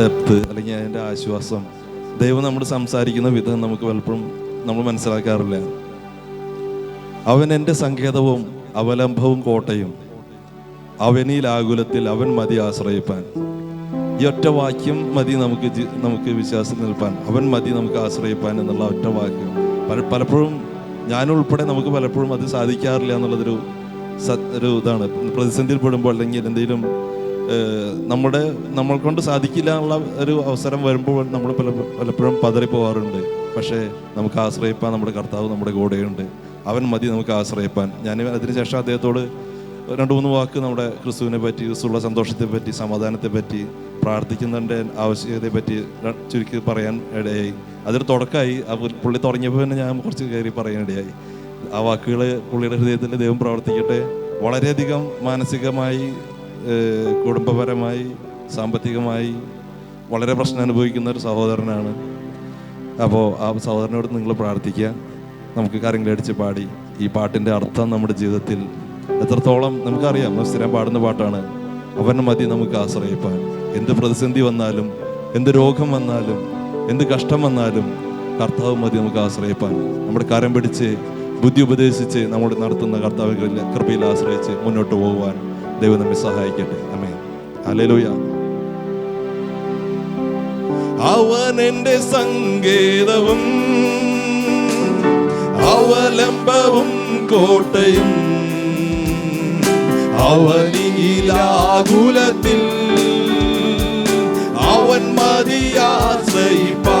Depth അല്ലെങ്കിൽ അതിന്റെ ആശ്വാസം. ദൈവം നമ്മൾ സംസാരിക്കുന്ന വിധം നമുക്ക് പലപ്പോഴും നമ്മൾ മനസ്സിലാക്കാറില്ല. അവൻ എന്റെ സങ്കേതവും അവലംബവും കോട്ടയും. അവനിൽ ആകുലത്തിൽ അവൻ മതി ആശ്രയിപ്പാൻ. ഈ ഒറ്റ വാക്യം മതി നമുക്ക് നമുക്ക് വിശ്വാസം നിൽപ്പാൻ. അവൻ മതി നമുക്ക് ആശ്രയിപ്പാൻ എന്നുള്ള ഒറ്റ വാക്യം. പല പലപ്പോഴും ഞാനുൾപ്പെടെ നമുക്ക് പലപ്പോഴും അത് സാധിക്കാറില്ല എന്നുള്ളതൊരു ഒരു ഇതാണ്. പ്രതിസന്ധിയിൽ പെടുമ്പോൾ അല്ലെങ്കിൽ എന്തെങ്കിലും നമ്മുടെ നമ്മൾ കൊണ്ട് സാധിക്കില്ല എന്നുള്ള ഒരു അവസരം വരുമ്പോൾ നമ്മൾ പല പലപ്പോഴും പതറി പോകാറുണ്ട് പക്ഷേ നമുക്ക് ആശ്രയിപ്പാൻ നമ്മുടെ കർത്താവ് നമ്മുടെ കൂടെയുണ്ട്. അവൻ മതി നമുക്ക് ആശ്രയിപ്പാൻ. ഞാൻ അതിനുശേഷം അദ്ദേഹത്തോട് രണ്ട് മൂന്ന് വാക്ക് നമ്മുടെ ക്രിസ്തുവിനെ പറ്റി ക്രിസ്തുള്ള സന്തോഷത്തെ പറ്റി സമാധാനത്തെ പറ്റി പ്രാർത്ഥിക്കുന്നതിന്റെ ആവശ്യകതയെ പറ്റി ചുരുക്കി പറയാൻ ഇടയായി. അതൊരു തുടക്കമായി. പുള്ളി- തുടങ്ങിയപ്പോൾ തന്നെ ഞാൻ കുറച്ച് കയറി പറയാനിടയായി ആ വാക്കുകൾ പുള്ളിയുടെ ഹൃദയത്തിൽ ദൈവം പ്രവർത്തിക്കട്ടെ. വളരെയധികം മാനസികമായി കുടുംബപരമായി സാമ്പത്തികമായി വളരെ പ്രശ്നം അനുഭവിക്കുന്ന ഒരു സഹോദരനാണ്. അപ്പോൾ ആ സഹോദരനോട് നിങ്ങൾ പ്രാർത്ഥിക്കുക. നമുക്ക് കരങ്ങളടിച്ച് പാടി. ഈ പാട്ടിന്റെ അർത്ഥം നമ്മുടെ ജീവിതത്തിൽ എത്രത്തോളം നമുക്കറിയാം. സ്ഥിരം പാടുന്ന പാട്ടാണ്. അവൻ മതി നമുക്ക് ആശ്രയിപ്പാൻ. എന്ത് പ്രതിസന്ധി വന്നാലും എന്ത് രോഗം വന്നാലും എന്ത് കഷ്ടം വന്നാലും കർത്താവ് മതി നമുക്ക് ആശ്രയിപ്പാൻ. നമ്മുടെ കരം പിടിച്ച് ബുദ്ധി ഉപദേശിച്ച് നമ്മൾ നടത്തുന്ന കർത്താവ് കൃപയിൽ ആശ്രയിച്ച് മുന്നോട്ട് പോകുവാൻ. ദൈവം നമ്മെ സഹായിക്കട്ടെ. അമേ അലലോയ അവൻ എന്റെ സങ്കേതവും അവലംബവും കോട്ടയും അവനിലാകുലത്തിൽ അവൻ മതിയാശ്രയിപ്പാ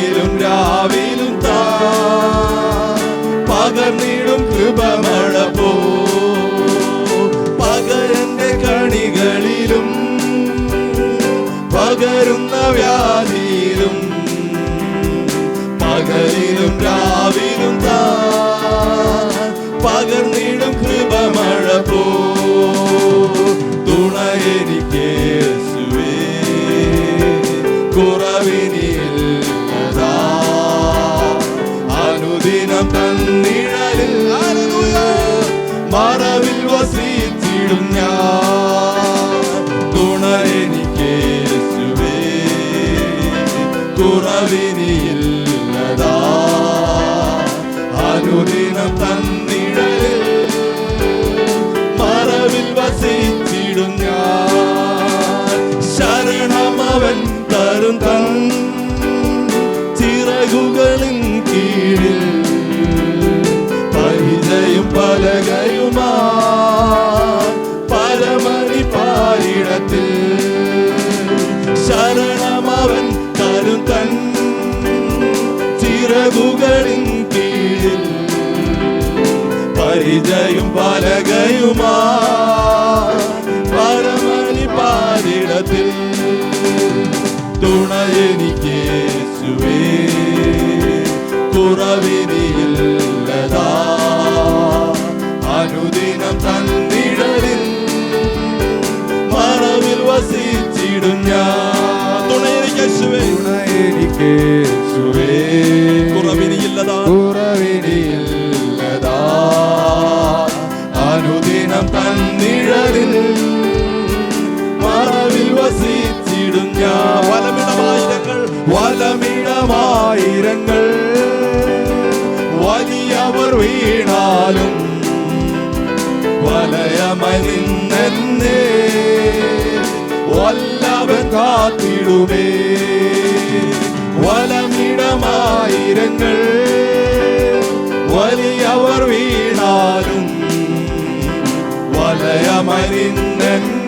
പകലിലും രാവിലും താ. പകർന്നിടും കൃപമഴ പോ. പകരന്റെ കണികളിലും പകരുന്ന വ്യാധിയിലും പകലിലും രാവിലും താ. പകർന്നിടും കൃപമഴ പോ. തുണയെനിക്കേശുവേ കുറവിനില്ലതാ പരിചയും പലകയുമാ. പരമണി പാരിടത്തിൽ എനിക്ക് കുറവിനിയില്ലതാ അനുദിനം തന്നിടലിൽ മറവിൽ വസിച്ചിടും ഞാൻ. തുണയെനിക്കേശുവേ തുണയെനിക്കേശുവേ കുറവിനിയില്ലതാ കുറവിനിയില്ലതാ മറവിൽ മറവിൽ വസിച്ചിടും ഞാൻ. വലമിടമായിരങ്ങൾ വലമിടമായിരങ്ങൾ. വലിയവർ വീണാലും വലയമനിന്നെ വല്ലവൻ കാത്തിടുമേ. വലമിടമായിരങ്ങൾ.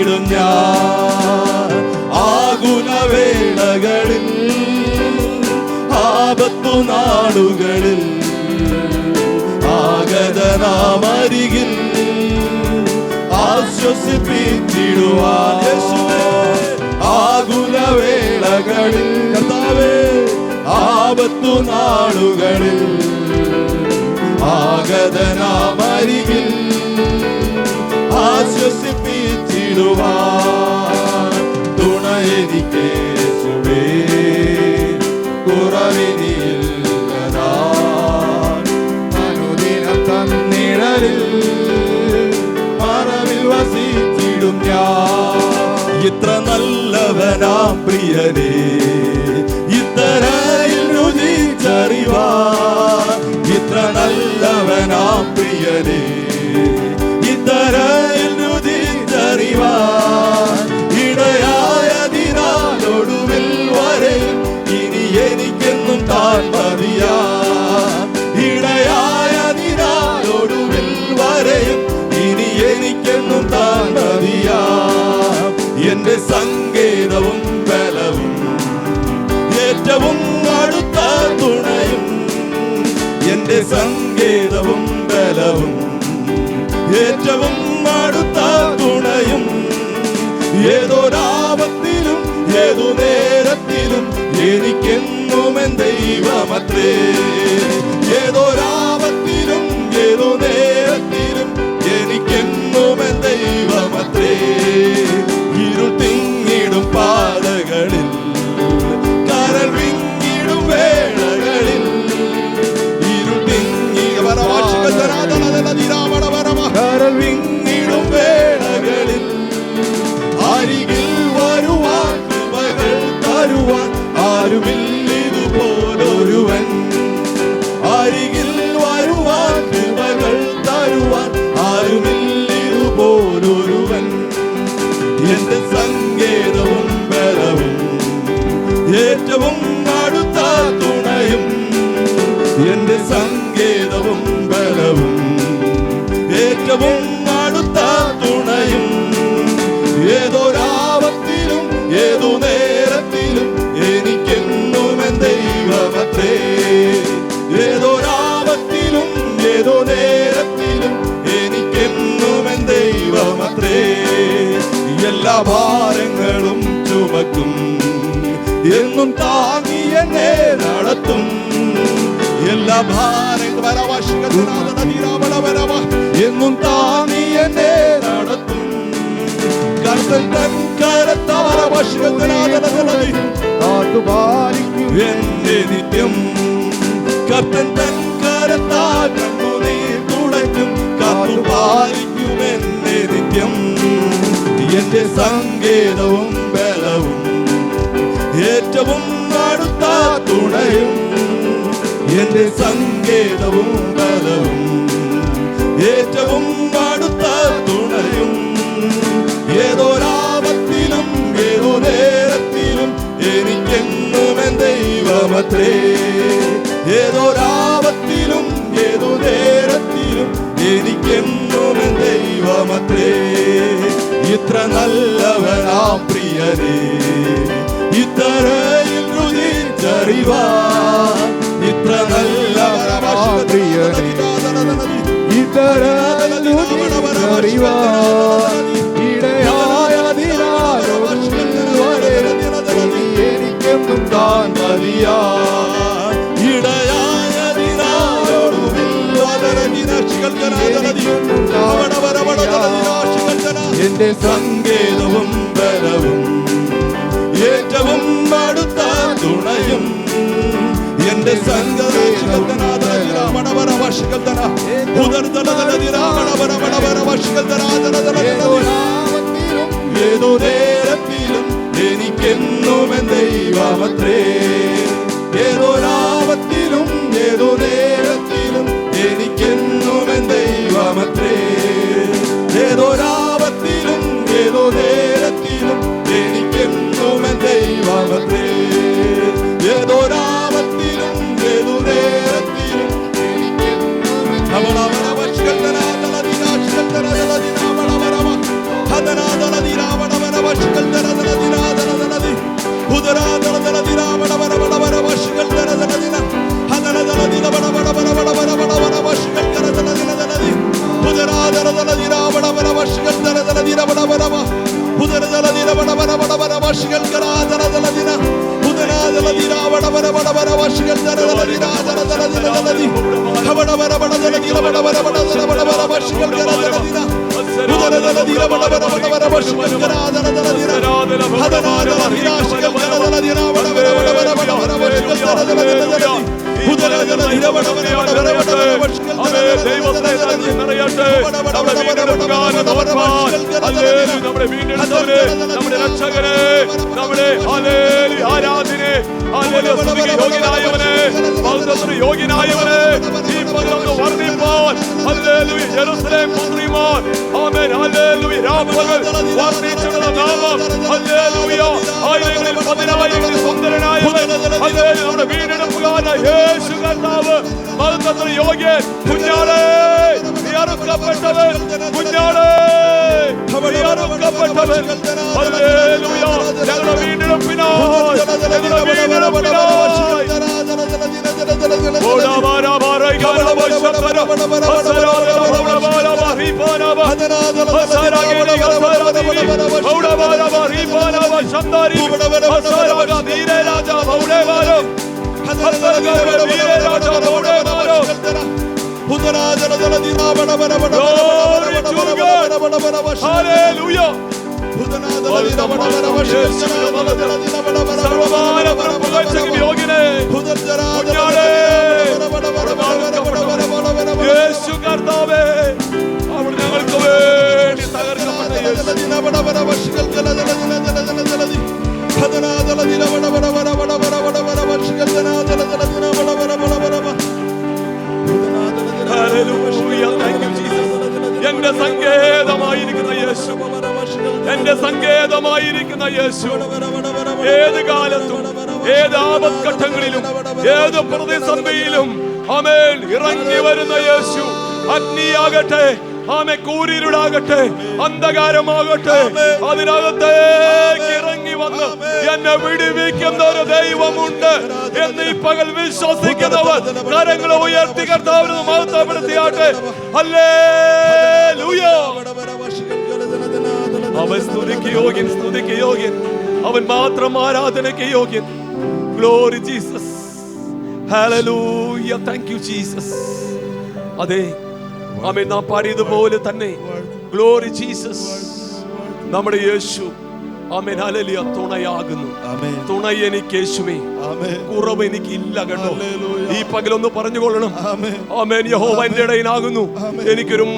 വസിച്ചിടും ഞാൻ ആകുലവേളകളിൽ ആപത്തു നാടുകളിൽ ആഗതനാമരികിൽ ആശ്വസിപ്പിച്ചിടുവാൻ ആകുലവേളകളിൽ കർത്താവേ ആപത്തു നാടുകളിൽ ആഗതനാമരികിൽ ആശ്വസിപ്പിച്ചിടുവാൻ ഏറ്റവും അടുത്ത തുണയും. ഏതൊരാപത്തിലും ഏതു നേരത്തിലും എനിക്കെന്നും എൻ ദൈവമത്രേ ഏതൊരാപത്തിലും ഏതു നേരത്തിലും സങ്കേതവും ബലവും ഏറ്റവും അടുത്ത തുണയും. ഏതൊരാപത്തിലും ഏതു നേരത്തിലും എനിക്കെന്നും ദൈവമത്രേ. ഏതൊരാപത്തിലും ഏതു നേരത്തിലും എനിക്കെന്നും ദൈവമത്രേ. എല്ലാ ഭാരങ്ങളും ചുമക്കും എന്നും താങ്ങിയ നേരത്തും എല്ലാ ഭാരങ്ങളും എന്നും താനീ എന്നെ നടത്തും കർത്തൻ തൻ നിത്യം കർത്തൻ തൻ കരത്താ കണ്ണുനീർ തുടയ്ക്കും കാത്തുപാലിക്കും എന്റെ നിത്യം എന്റെ സങ്കേതവും ബലവും ഏറ്റവും എന്റെ സങ്കേതവും ബലവും ഏറ്റവും അടുത്ത തുണയും ഏതൊരാപത്തിലും ഏതോ നേരത്തിലും എനിക്കെന്നും എൻ ദൈവമത്രേ. ഏതൊരാപത്തിലും ഏതോ നേരത്തിലും എനിക്കെന്നും എൻ ദൈവമത്രേ. ഇത്ര നല്ലവനാം പ്രിയരേ. ഇത്രയിൽ രുചിച്ചറിവാ ഇത്ര പ്രിയനെ ഇതരറിവാൻ എനിക്കെന്നും താൻ മതിയാ എന്റെ സങ്കേതവും ബലവും ഏറ്റവും അടുത്ത തുണയും എന്റെ സങ്കേതവും ഏതോ നേരത്തിലും എനിക്കെന്നും ദൈവമത്രേ ഏതോ രാവത്തിലും ഏതോ നേരത്തിലും നമ്മുടെ വീണ്ടെടുത്തവരെ നമ്മുടെ രക്ഷകരെ നമ്മുടെ ആരാധനെ യോഗ്യനായവനെ യോഗ്യനായവനെ ഈ പകലൊന്ന് വർണിപ്പാൻ യെരൂശലേം പുത്രിമാർ ആമേൻ ഹല്ലേലൂയ, രാപ്പകൽ വർണിച്ചിട്ടുള്ള നാമം ഹല്ലേലൂയ, ആയിരങ്ങളിൽ പതിനായിരങ്ങളിൽ സുന്ദരനായവൻ ഹല്ലേലൂയ, നമ്മുടെ വീണ്ടെടുപ്പുകാരനായ യേശു കർത്താവ് മഹത്വത്തിന് യോഗ്യൻ കുഞ്ഞാളെ. നീ അറുക്കപ്പെട്ടവൻ കുഞ്ഞാളെ നീ അറുക്കപ്പെട്ടവൻ ഹല്ലേലൂയ, ഞങ്ങളുടെ വീണ്ടെടുപ്പിനായി ഞങ്ങളുടെ വീണ്ടെടുപ്പിനായി Glory to Hallelujah. ഏത് ആപത്ഘട്ടങ്ങളിലും ഏത് പ്രതിസന്ധിയിലും അമേൽ ഇറങ്ങി വരുന്ന യേശു അഗ്നിയാകട്ടെ ആമെ കൂരിരുടാകട്ടെ അന്ധകാരമാകട്ടെ അതിനകത്തേക്ക് ഇറങ്ങി വന്ന് എന്നെ വിടുവിക്കുന്ന ഒരു ദൈവമുണ്ട് എന്ന് ഈ പകൽ വിശ്വസിക്കുന്നവർ കരങ്ങളെ ഉയർത്തി കർത്താവിന് മഹത്വപ്പെടുത്തിയാട്ടെ. അല്ലേ അവൻ സ്തുതിക്ക് യോഗ്യൻ സ്തുതിക്ക് യോഗ്യൻ. അവൻ മാത്രം ആരാധനയ്ക്ക് യോഗ്യൻ. Glory Jesus hallelujah thank you Jesus അതെ. ആമേൻ. നാം പാടിയതുപോലെ തന്നെ. ഗ്ലോറി ജീസസ് നമ്മുടെ യേശു. ആമേൻ. ഹല്ലേലൂയ തുണയാകുന്നു. തുണ എനിക്ക് യേശുവേ. കുറവ് എനിക്ക് ഇല്ല കേട്ടോ. ഈ പകലൊന്ന് പറഞ്ഞുകൊള്ളണം. ആമേൻ. ആമേൻ. യഹോവ എന്റെ ഇടയിലാകുന്നു എനിക്കൊരു